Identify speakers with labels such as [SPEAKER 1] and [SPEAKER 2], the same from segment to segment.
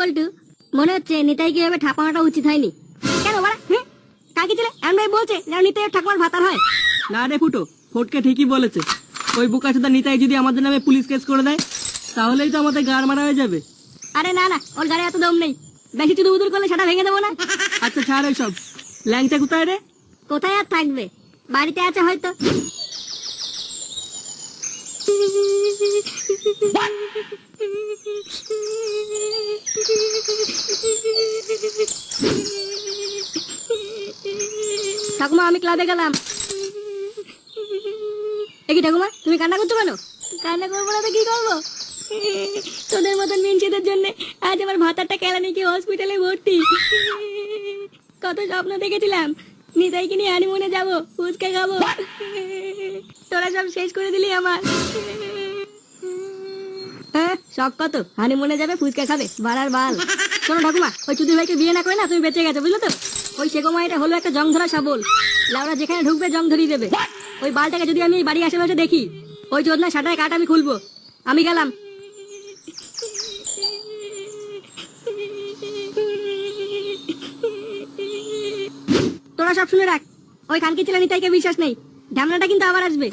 [SPEAKER 1] বল্টু মনে হচ্ছে নিতাই কীভাবে ঠাপানোটা উচিত হয়নি। কেন বাড়া হ্যাঁ কাকি ছেলে এমন ভাই বলছে যেন নিতাই ঠাকুমার ভাতার হয়।
[SPEAKER 2] না রে ফুটো ফটকে ঠিকই বলেছে। ওই বুকাচোদা নিতাই যদি আমাদের নামে পুলিশ কেস করে দেয় তাহলেই তো আমাদের গাড় মারা হয়ে যাবে।
[SPEAKER 1] আরে না না ওর গাড়ি এত দম নেই। বেশি চুদু বুদুর করলে সেটা ভেঙে দেবো না।
[SPEAKER 2] আচ্ছা ছাড় ওই সব ল্যাংচা কোথায় রে?
[SPEAKER 1] কোথায় আর থাকবে? বাড়িতে আছে হয়তো। ঠাকুমা আমি ক্লাবে গেলাম। দেখি ঠাকুমা তুমি কান্না করছ কেন? কান্না করব না তো কি করব? তোদের মতন মিনছিদের জন্য আজ আমার ভাতারটা কেলানি কি হসপিটালে ভর্তি। কত স্বপ্ন দেখেছিলাম। নিতাইকে নিয়ে হানিমুনে যাব ফুচকা খাব। তোরা সব শেষ করে দিলি আমার। শখ কত? হানিমুনে যাবে ফুচকা খাবে বাড়ার বাল। শোনো ঠাকুমা ওই চুদির ভাইকে বিয়ে না করে না তুমি বেঁচে গেছো বুঝলো তো? ওই শেখো এটা হলো একটা জং ধরা শাবল। লাউরা যেখানে ঢুকবে জং ধরিয়ে দেবে ওই বালটাকে যদি আমি বাড়ি আশেপাশে দেখি ওই চোদনা সাটায় কাট আমি খুলবো। আমি গেলাম। তোরা সব শুনে রাখ। ওই খানকি ছেলে নিতাইকে বিশ্বাস নেই। ঢামনাটা কিন্তু আবার আসবে।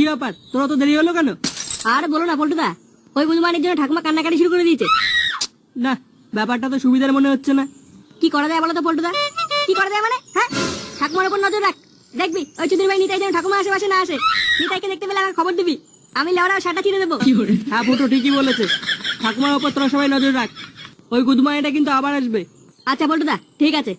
[SPEAKER 2] কি ব্যাপার? তোরা তো দেরি হলো কেন?
[SPEAKER 1] আর বলো না পল্টুদা। ওই বুধমানের জন্য ঠাকুমা কান্নাকাটি শুরু করে দিয়েছে।
[SPEAKER 2] না ব্যাপারটা তো সুবিধার মনে হচ্ছে না।
[SPEAKER 1] কি করা যায় বলো তো পল্টুদা? কি করা যায় মানে? হ্যাঁ? ঠাকুমার উপর নজর রাখ। দেখবি ওই চুদির ভাই নিতাই যেন ঠাকুমা আশেপাশে না আসে। নিতাইকে দেখতে পেলে আমার খবর দিবি। আমি লেওড়া সাটা চিনে দেবো।
[SPEAKER 2] হ্যাঁ ফুটো ঠিকই বলেছে। ঠাকুমার ওপর তোরা সবাই নজর রাখ। ওই গুদমা এটা কিন্তু আবার আসবে।
[SPEAKER 1] আচ্ছা পল্টুদা ঠিক আছে।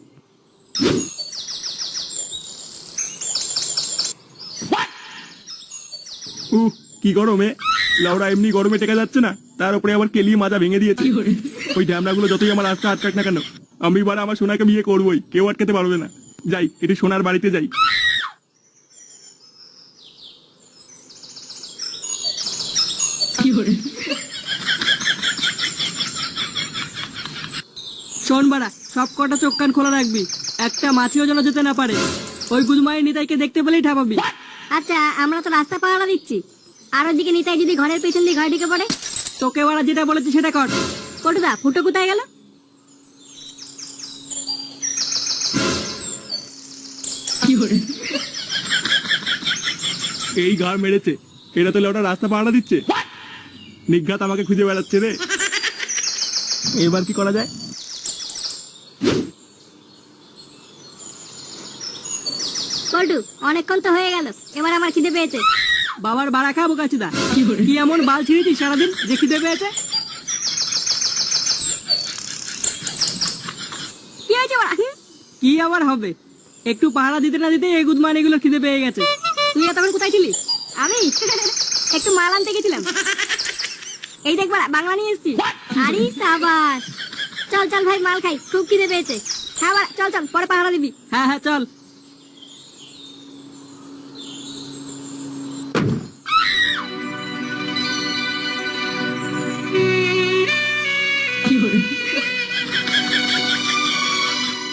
[SPEAKER 3] উহ কি গরমে? লাউরা এমনি গরমে টেকা যাচ্ছে না। তার উপরে আবার কেলিয়ে মাজা ভেঙে দিয়েছে। ওই ড্যামরাগুলো যতই আমার রাস্তা আটকাক না কেন আমি এবার আমার সোনাকে বিয়ে করবোই। কেউ আটকাতে পারবে না। যাই একটু সোনার বাড়িতে যাই।
[SPEAKER 2] শোন বাড়া সব কটা চোখ কান খোলা রাখবি। একটা মাছিও যেন যেতে না পারে। ওই গুদমায়ের নিতাইকে দেখতে পেলেই ঠাপাবি
[SPEAKER 1] আচ্ছা আমরা তো রাস্তা পাহারা দিচ্ছি। আর ওদিকে নিতাই যদি ঘরের পেছন দিয়ে ঘরে ঢুকে পড়ে?
[SPEAKER 2] তোকে বাড়া যেটা বলেছে সেটা কর।
[SPEAKER 1] পল্টুদা ফুটো কোথায় গেল?
[SPEAKER 3] এই ঘর মেরেছে। এটা তো লাউরা রাস্তা পাহারা দিচ্ছে। নিঘাত আমাকে খুঁজে বেড়াচ্ছে রে। এবার কি করা যায়?
[SPEAKER 1] পল্টু অনেকক্ষণ তো হয়ে গেল। এবার আমার খিদে পেয়েছে।
[SPEAKER 2] বাবার বাড়া খাব কাছিদা কি এমন বাল ছিঁড়েছিস সারাদিন? যে খিদে পেয়েছে?
[SPEAKER 1] কি হয়েছে
[SPEAKER 2] কি আবার হবে? একটু পাহারা দিতে না দিতে এই গুদমান এগুলো খিদে পেয়ে গেছে।
[SPEAKER 1] তুই তখন কোথায় ছিলি? আমি? একটু মাল আনতে গেছিলাম। এই দেখ বাড়া, বাংলা নিয়ে এসছি আরে সাবাস। চল চল ভাই মাল খাই। খুব খিদে পেয়েছে। হ্যাঁ চল চল পরে পাহারা দিবি।
[SPEAKER 2] হ্যাঁ হ্যাঁ চল।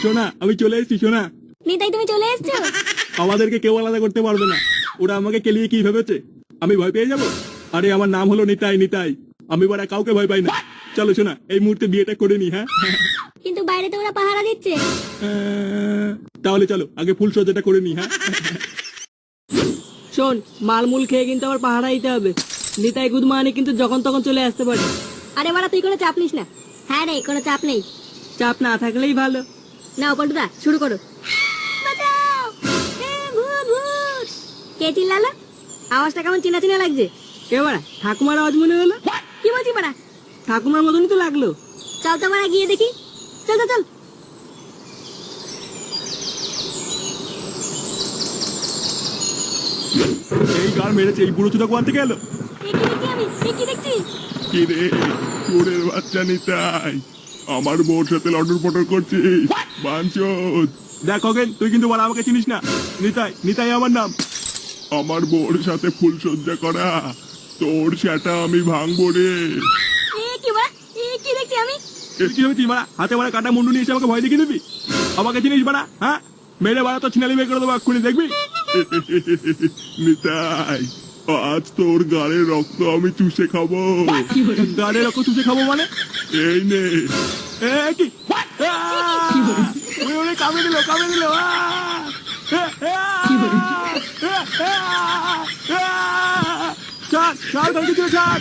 [SPEAKER 3] সোনা আমি চলে এসেছি সোনা।
[SPEAKER 1] নিতাই তুমি চলে এসছো?
[SPEAKER 3] আমাদেরকে কেউ আলাদা করতে পারবে না। ওরা আমাকে কেলিয়ে কি ভেবেছে? আমি ভয় পেয়ে যাব? আরে আমার নাম হলো নিতাই নিতাই। আমি বারা কাউকে ভয় পাই না। চলো শোনা এই মুহূর্তে বিয়েটা করে নি হ্যাঁ?
[SPEAKER 1] কিন্তু বাইরে তো ওরা পাহারা দিচ্ছে।
[SPEAKER 3] তাহলে চলো আগে ফুল সজ্জাটা করে নি হ্যাঁ?
[SPEAKER 2] শোন মালমূল খেয়ে কিন্তু আবার পাহারা দিতে হবে। নিতাই গুদমানি কিন্তু যখন তখন চলে আসতে পারে।
[SPEAKER 1] আরে বাড়া তুই কোনো চাপ নিস না। হ্যাঁ রে কোনো চাপ নেই।
[SPEAKER 2] চাপ না থাকলেই ভালো।
[SPEAKER 1] নাও পল্টুদা শুরু করো! কে চিল্লালো? আওয়াজটা কেমন চিনা চিনা লাগছে?
[SPEAKER 2] এবারে ঠাকুমার আওয়াজ মনে হলো?
[SPEAKER 1] কি বলছি বাড়া?
[SPEAKER 2] ঠাকুমার মতনই তো লাগল।
[SPEAKER 1] চল তো বাড়া গিয়ে দেখি। চল চল চল।
[SPEAKER 3] এই গান মেরেছে এই বুড়ো চুদা কোয়ান থেকে এলো?
[SPEAKER 1] এ কি আমি কি দেখছি।
[SPEAKER 3] কি রে? চোরের বাচ্চা নিতাই। আমার বউর সাথে লটর পটর করছিস? বাঞ্চোদ। দেখ খগেন তুই কিন্তু বলা আমাকে চিনিস না। নিতাই নিতাই আমার নাম। আমার বউর সাথে ফুল সজ্জা করা। তোর সেটা আমি ভাঙবো রে।
[SPEAKER 1] কি বাড়া কি দেখছি আমি?
[SPEAKER 3] কি হয়েছি মারা হাতে মারা কাটা মুন্ডু নিয়ে এসে আমাকে ভয় দেখিয়ে দিবি? আমাকে চিনিস বাড়া? হ্যাঁ? মেরে বাড়া তো ছিনালি বের করে দেবো এক্ষুনি দেখবি? নিতাই
[SPEAKER 4] আজ তোর গাড়ির রক্ত আমি চুষে খাব
[SPEAKER 3] গাড়ির রক্ত চুষে খাব মানে
[SPEAKER 4] এই নে
[SPEAKER 3] কি! ওরে, কামড়ে দিল কামড়ে দিল! ছাড় ছাড় গাড়ি কিছু ছাড়!